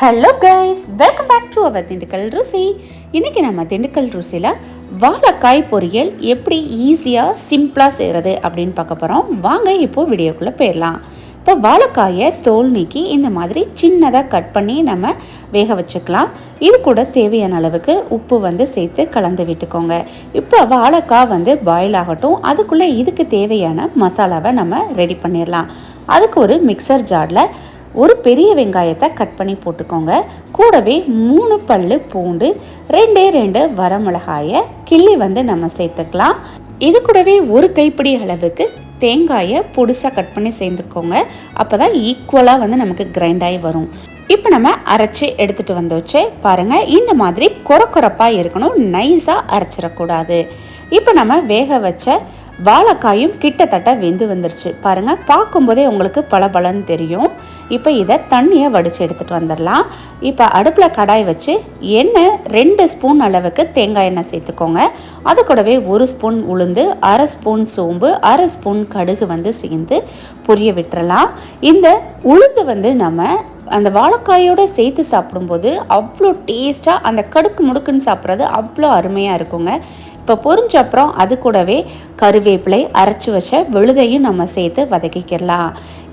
Hello guys welcome back to our Dindigul ருசி இன்றைக்கி நம்ம திண்டுக்கல் ருசியில் வாழைக்காய் பொரியல் எப்படி ஈஸியாக சிம்பிளாக செய்கிறது அப்படின்னு பார்க்க போகிறோம் வாங்க இப்போது வீடியோக்குள்ளே போயிடலாம் இப்போ வாழைக்காயை தோல் நீக்கி இந்த மாதிரி சின்னதாக கட் பண்ணி நம்ம வேக வச்சுக்கலாம். இது கூட தேவையான அளவுக்கு உப்பு வந்து சேர்த்து கலந்து விட்டுக்கோங்க. இப்போ வாழைக்காய் வந்து பாயில் ஆகட்டும். அதுக்குள்ளே இதுக்கு தேவையான மசாலாவை நம்ம ரெடி பண்ணிடலாம் அதுக்கு ஒரு மிக்சர் ஜாரில் ஒரு பெரிய வெங்காயத்தை கட் பண்ணி போட்டுக்கோங்க. கூடவே மூணு பல் பூண்டு ரெண்டே ரெண்டு வரமிளகாயை கிள்ளி வந்து நம்ம சேர்த்துக்கலாம். இது கூடவே ஒரு கைப்பிடி அளவுக்கு தேங்காயை பொடிசாக கட் பண்ணி சேர்ந்துக்கோங்க. அப்போ தான் ஈக்குவலாக வந்து நமக்கு கிரைண்ட் ஆகி வரும். இப்போ நம்ம அரைச்சி எடுத்துகிட்டு வந்துச்சு பாருங்க. பாருங்கள் இந்த மாதிரி கொர கொரப்பாக இருக்கணும் நைஸாக அரைச்சிடக்கூடாது. இப்போ நம்ம வேக வச்ச வாழைக்காயும் கிட்டத்தட்ட வெந்து வந்துருச்சு. பாருங்கள் பார்க்கும்போதே உங்களுக்கு பளபளன்னு தெரியும். இப்போ இதை தண்ணியை வடித்து எடுத்துகிட்டு வந்துடலாம். இப்போ அடுப்பில் கடாய் வச்சு எண்ணெய் ரெண்டு ஸ்பூன் அளவுக்கு தேங்காய் எண்ணெய் சேர்த்துக்கோங்க. அது கூடவே ஒரு ஸ்பூன் உளுந்து அரை ஸ்பூன் சோம்பு அரை ஸ்பூன் கடுகு வந்து சேர்ந்து பொரிய விட்டுறலாம். இந்த உளுந்து வந்து நம்ம அந்த வாழைக்காயோடு சேர்த்து சாப்பிடும்போது அவ்வளோ டேஸ்ட்டாக அந்த கடுக்கு முடுக்குன்னு சாப்பிட்றது அவ்வளோ அருமையாக இருக்குங்க. இப்போ பொரிஞ்ச அப்புறம் அது கூடவே கருவேப்பிலை அரைச்சி வச்ச விழுதையும் நம்ம சேர்த்து வதக்கிக்கிறலாம்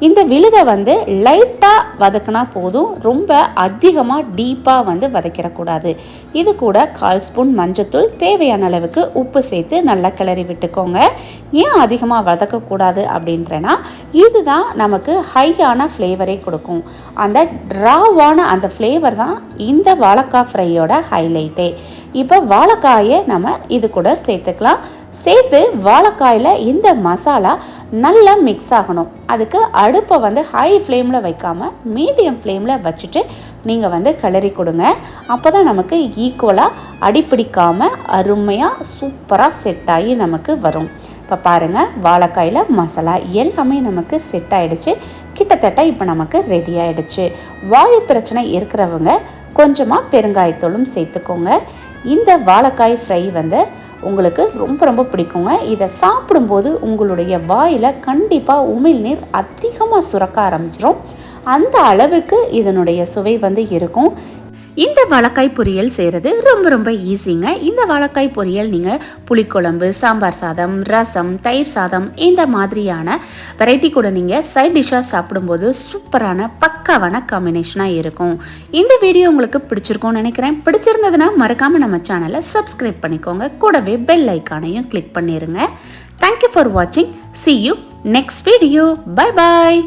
இந்த விழுதை வந்து லைட்டாக வதக்கினா போதும். ரொம்ப அதிகமாக டீப்பாக வந்து வதக்கிடக்கூடாது. இது கூட கால் ஸ்பூன் மஞ்சத்தூள் தேவையான அளவுக்கு உப்பு சேர்த்து நல்லா கிளறி விட்டுக்கோங்க. ஏன் அதிகமாக வதக்கக்கூடாது அப்படின்றனா இதுதான் நமக்கு ஹையான ஃப்ளேவரே கொடுக்கும். அந்த ட்ராவான அந்த ஃப்ளேவர் தான் இந்த வாழைக்காய் ஃப்ரையோட ஹைலைட்டே இப்போ வாழைக்காயை நம்ம இது கூட சேர்த்துக்கலாம். சேர்த்து வாழைக்காயில் இந்த மசாலா நல்லா மிக்ஸ் ஆகணும். அதுக்கு அடுப்பை வந்து ஹை ஃப்ளேமில் வைக்காமல் மீடியம் ஃப்ளேமில் வச்சுட்டு நீங்கள் வந்து கிளறி கொடுங்க. அப்போ தான் நமக்கு ஈக்குவலாக அடிப்பிடிக்காமல் அருமையாக சூப்பராக செட் ஆகி நமக்கு வரும். இப்போ பாருங்கள் வாழைக்காயில் மசாலா எல்லாமே நமக்கு செட் ஆகிடுச்சு கிட்டத்தட்ட இப்போ நமக்கு ரெடி ஆகிடுச்சு வாயு பிரச்சனை இருக்கிறவங்க கொஞ்சமாக பெருங்காயத்தூளும் சேர்த்துக்கோங்க. இந்த வாழைக்காய் ஃப்ரை வந்து உங்களுக்கு ரொம்ப ரொம்ப பிடிக்குங்க. இதை சாப்பிடும்போது உங்களுடைய வாயில் கண்டிப்பாக உமிழ்நீர் அதிகமாக சுரக்க ஆரம்பிச்சிடும் அந்த அளவுக்கு இதனுடைய சுவை வந்து இருக்கும். இந்த வாழைக்காய் பொரியல் செய்கிறது ரொம்ப ரொம்ப ஈஸிங்க இந்த வாழைக்காய் பொரியல் நீங்கள் புளிக்குழம்பு சாம்பார் சாதம் ரசம் தயிர் சாதம் இந்த மாதிரியான வெரைட்டி கூட நீங்கள் சைட் டிஷ்ஷாக சாப்பிடும்போது சூப்பரான பக்காவான காம்பினேஷனாக இருக்கும். இந்த வீடியோ உங்களுக்கு பிடிச்சிருக்கும்னு நினைக்கிறேன். பிடிச்சிருந்ததுன்னா மறக்காமல் நம்ம சேனலை சப்ஸ்கிரைப் பண்ணிக்கோங்க. கூடவே பெல் ஐக்கானையும் கிளிக் பண்ணிடுங்க தேங்க்யூ ஃபார் வாட்சிங் see you next video bye bye